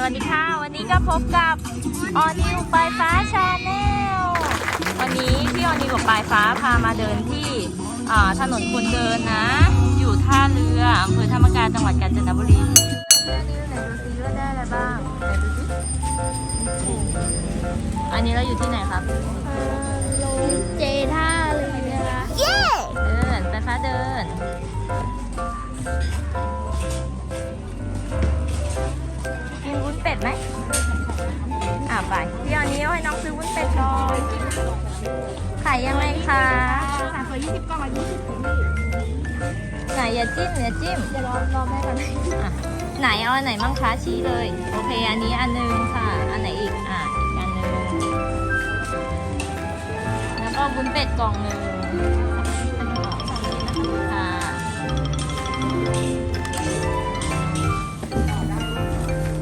สวัสดีค่ะ วันนี้ก็พบกับออนิวปลายฟ้าชาแนลวันนี้พี่ออนิวกับปลายฟ้าพามาเดินที่ถนนคนเดินนะ อยู่ท่าเรืออำเภอธรรมกาจังหวัดกาญจนบุรีไหนดูซิว่าได้อะไรบ้างไหนดูซิอันนี้เราอยู่ที่ไหนครับ กินวุ้นเป็ดไหมอ่าไปพี่ออนิวให้น้องซื้อวุ้นเป็ดก่อนขายยังไงคะสามร้อยยี่สิบกล่องละยี่สิบถุงไหนอย่าจิ้มอย่าจิ้มเดี๋ยวรอรอแม่ก่อนอะไหนเอาอันไหนมั่งคะชี้เลย โอเค อันนี้อันหนึงค่ะ อันไหนอีกอะอีกอันหนึงแล้วก็บุญเป็ดกล่องหนึ่ง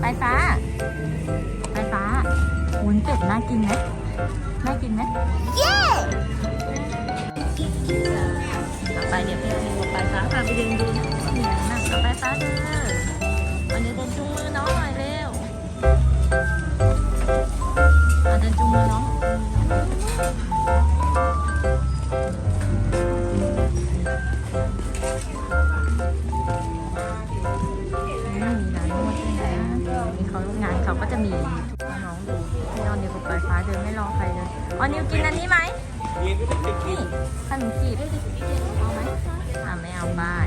ไปฟ้า ไปฟ้าวุ้นเป็ดน่ากินไหมน่ากินไหมเย้ไปเดี๋ยวพี่เอาไปไปฟ้าพาไปเดินดูนะเนี่ยนั่งกับไปฟ้าเดินวันนี้เดินจู เขางานเขาก็จะมีน้องดูพี่ออนนิวกับปลายฟ้าเดินไม่รอใครเลยออนนิวกินอันนี้ไหมนี่ขนมจีบเอาไหมอ่าไม่เอาบ้าย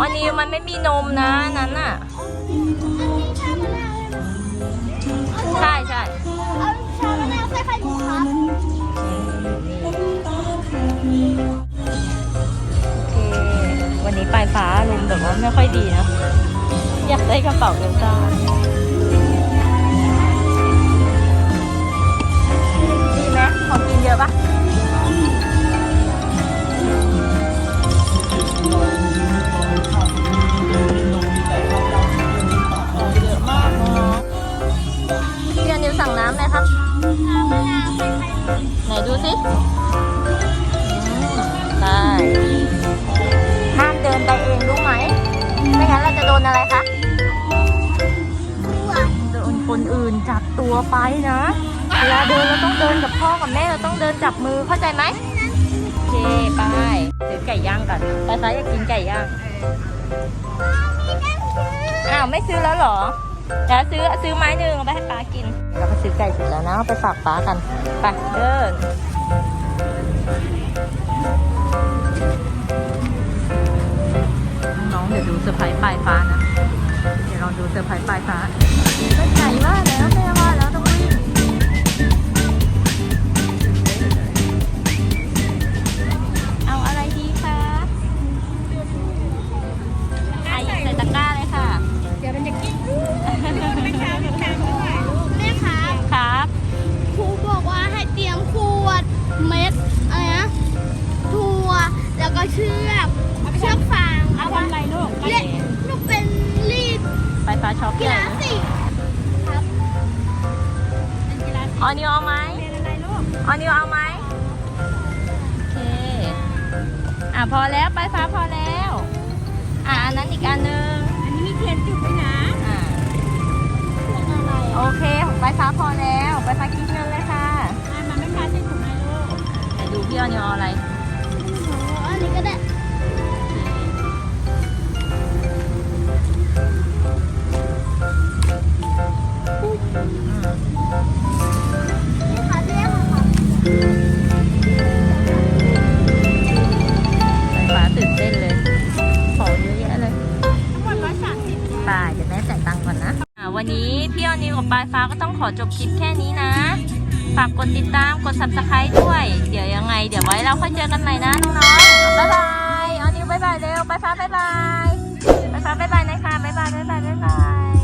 วันนี้มันไม่มีนมนะนั้นน่ะ ใช่ใช่เอาชามะนาวใส่ไข่มุกครับโอเควันนี้ปลายฟ้าลมแบบว่าไม่ค่อยดีนะ อยากได้กระเป๋าเดินตา นดูสิอืมได้ห้ามเดินไปเองรู้ไหม ไม่งั้นเราจะโดนอะไรคะ โดนคนอื่นจับตัวไปนะ เวลาเดินเราต้องเดินกับพ่อกับแม่เราต้องเดินจับมือเข้าใจไหมโอเคไปซื้อไก่ย่างก่อนปลาฟ้าอยากกินไก่ย่าง อ้าวไม่ซื้อแล้วเหรอ แล้วซื้อซื้อไม้หนึ่งเอาไปให้ป้ากิน เราก็ซื้อไก่เสร็จแล้วนะเอาไปฝากป้ากัน ไปเดิน เชือกเชือกฟางเอาทำอะไรลูกเล่นลูกเป็นรีดปลายฟ้าช็อปกีใหญ่ฬาสีครับเป็นกีฬาสีออนิวเอาไหมเป็นอะไรลูกออนิวเอาไหมโอเคอะพอแล้วปลายฟ้าพอแล้ว อะอันนั้นอีกอันหนึงอันนี้มีเทียนจุดด้วยนะอ่าเป็นอะไรโอเคของปลายฟ้าพอแล้วปลายฟ้าคิดเงินเลยค่ะอะมันไม่พาใส่ถุงให้ลูกไหนดูพี่ออนิวเอาอะไรอัีก็ได้ฟ้าตื่นเต้นเลย ของเยอะแยะเลยป้าจะได้จ่ายตังค์ก่อนนะ วันนี้พี่อนิวกับปลายฟ้าก็ต้องขอจบคลิปแค่นี้นะ ฝากกดติดตามกด subscribe ด้วย เดี๋ยวยังไง เดี๋ยวไว้เราค่อยเจอกันใหม่นะน้องๆบ๊ายบายออนิวบ๊ายบายเร็วไปฟ้าบ๊ายบายไปฟ้าบ๊ายบายนะคะบ๊ายบายบ๊ายบายบ๊ายบาย